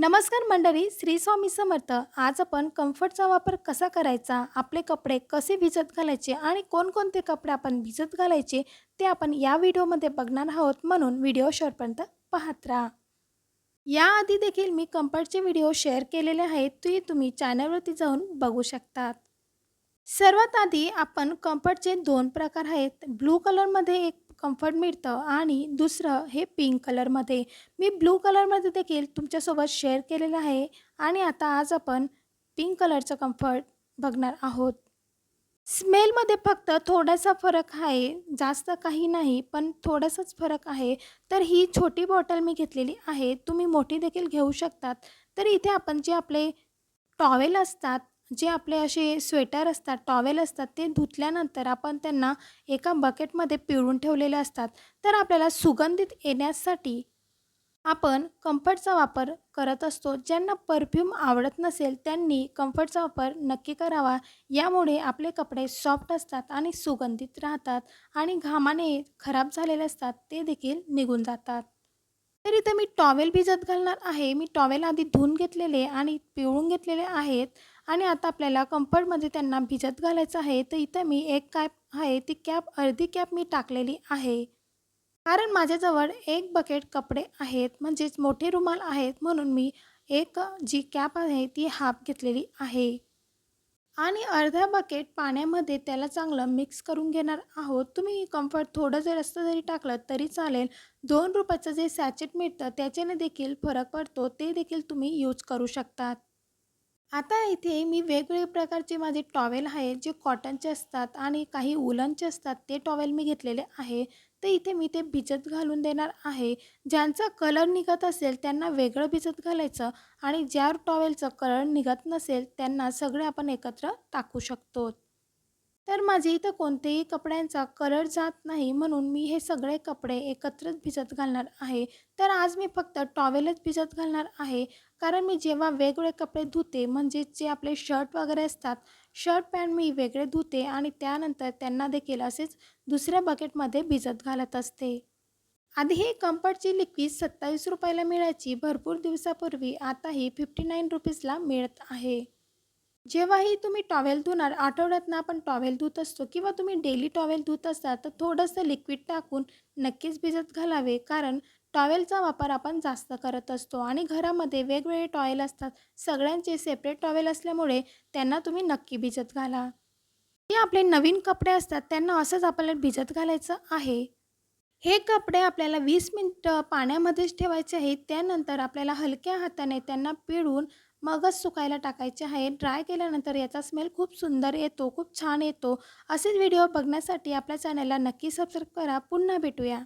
नमस्कार मंडळी श्री स्वामी समर्थ. आज आपण कम्फर्टचा वापर कसा करायचा आपले कपडे कसे भिजत घालायचे आणि कोणकोणते कपडे आपण भिजत घालायचे ते आपण या व्हिडिओमध्ये बघणार आहोत म्हणून व्हिडिओ शेवटपर्यंत पाहत राहा. याआधी देखील मी कम्फर्टचे व्हिडिओ शेअर केलेले आहेत ते तुम्ही चॅनलवरती जाऊन बघू शकतात. सर्वात आधी आपण कम्फर्टचे दोन प्रकार आहेत. ब्लू कलरमध्ये एक कम्फर्ट मिळतं. आणि दुसरं हे पिंक कलरमध्ये मी ब्लू कलरमध्ये देखील तुमच्यासोबत शेअर केलेलं आहे. आणि आता आज आपण पिंक कलरचं कम्फर्ट बघणार आहोत. स्मेलमध्ये फक्त थोडासा फरक आहे. जास्त काही नाही पण थोडासाच फरक आहे. तर ही छोटी बॉटल मी घेतलेली आहे. तुम्ही मोठी देखील घेऊ शकतात. तर इथे आपण जे आपले टॉवेल असतात जे आपले असे स्वेटर असतात टॉवेल असतात ते धुतल्यानंतर आपण त्यांना एका बकेटमध्ये पिळून ठेवलेले असतात. तर आपल्याला सुगंधित येण्यासाठी आपण कम्फर्टचा वापर करत असतो. ज्यांना परफ्यूम आवडत नसेल त्यांनी कम्फर्टचा वापर नक्की करावा. यामुळे आपले कपडे सॉफ्ट असतात आणि सुगंधित राहतात आणि घामाने खराब झालेले असतात ते देखील निघून जातात. तर इथे मी टॉवेल भिजत घालणार आहे. मी टॉवेल आधी धुवून घेतलेले आणि पिळून घेतलेले आहेत आणि आता आपल्याला कम्फर्टमध्ये त्यांना भिजत घालायचं आहे. तर इथं मी एक कॅप आहे. ती कॅप अर्धी कॅप मी टाकलेली आहे. कारण माझ्याजवळ एक बकेट कपडे आहेत. म्हणजेच मोठे रुमाल आहेत. म्हणून मी एक जी कॅप आहे ती हाफ घेतलेली आहे. आणि अर्धा बकेट पाण्यामध्ये त्याला चांगलं मिक्स करून घेणार आहोत. तुम्ही कम्फर्ट थोडं जर असतं जरी टाकलं तरी चालेल. दोन रुपयाचं जे सॅचेट मिळतं त्याच्याने देखील फरक पडतो. ते देखील तुम्ही यूज करू शकतात. आता इथे मी वेगवेगळे प्रकारचे माझे टॉवेल आहेत जे कॉटनचे असतात आणि काही उलनचे असतात ते टॉवेल मी घेतलेले आहे. तर इथे मी ते भिजत घालून देणार आहे. ज्यांचा कलर निघत असेल त्यांना वेगळं भिजत घालायचं आणि ज्या टॉवेलचं कलर निघत नसेल त्यांना सगळे आपण एकत्र टाकू शकतो. तर माझे इथं कोणतेही कपड्यांचा कलर जात नाही म्हणून मी हे सगळे कपडे एकत्रच भिजत घालणार आहे. तर आज मी फक्त टॉवेलच भिजत घालणार आहे. कारण मी जेव्हा वेगवेगळे कपडे धुते म्हणजे जे आपले शर्ट वगैरे असतात शर्ट पॅन्ट मी वेगळे धुते आणि त्यानंतर त्यांना देखील असेच दुसऱ्या बकेटमध्ये भिजत घालत असते. आधी ही कम्फर्टची लिक्विड सत्तावीस रुपयाला मिळायची. भरपूर दिवसापूर्वी आता ही फिफ्टी नाईन रुपीजला मिळत आहे. जेव्हाही तुम्ही टॉवेल धुणार आठवड्यातनं आपण टॉवेल धुत असतो किंवा तुम्ही डेली टॉवेल धुत असता तर थोडंसं लिक्विड टाकून नक्कीच भिजत घालावे. कारण टॉवेलचा वापर आपण जास्त करत असतो आणि घरामध्ये वेगवेगळे टॉवेल असतात. सगळ्यांचे सेपरेट टॉवेल असल्यामुळे त्यांना तुम्ही नक्की भिजत घाला. जे आपले नवीन कपडे असतात त्यांना असंच आपल्याला भिजत घालायचं आहे. हे कपडे आपल्याला वीस मिनटं पाण्यामध्येच ठेवायचे आहेत. त्यानंतर आपल्याला हलक्या हाताने त्यांना पिळून मगच सुकायला टाकायचे आहे. ड्राय केल्यानंतर याचा स्मेल खूप सुंदर येतो खूप छान येतो. असेच व्हिडिओ बघण्यासाठी आपल्या चॅनलला नक्की सबस्क्राईब करा. पुन्हा भेटूया.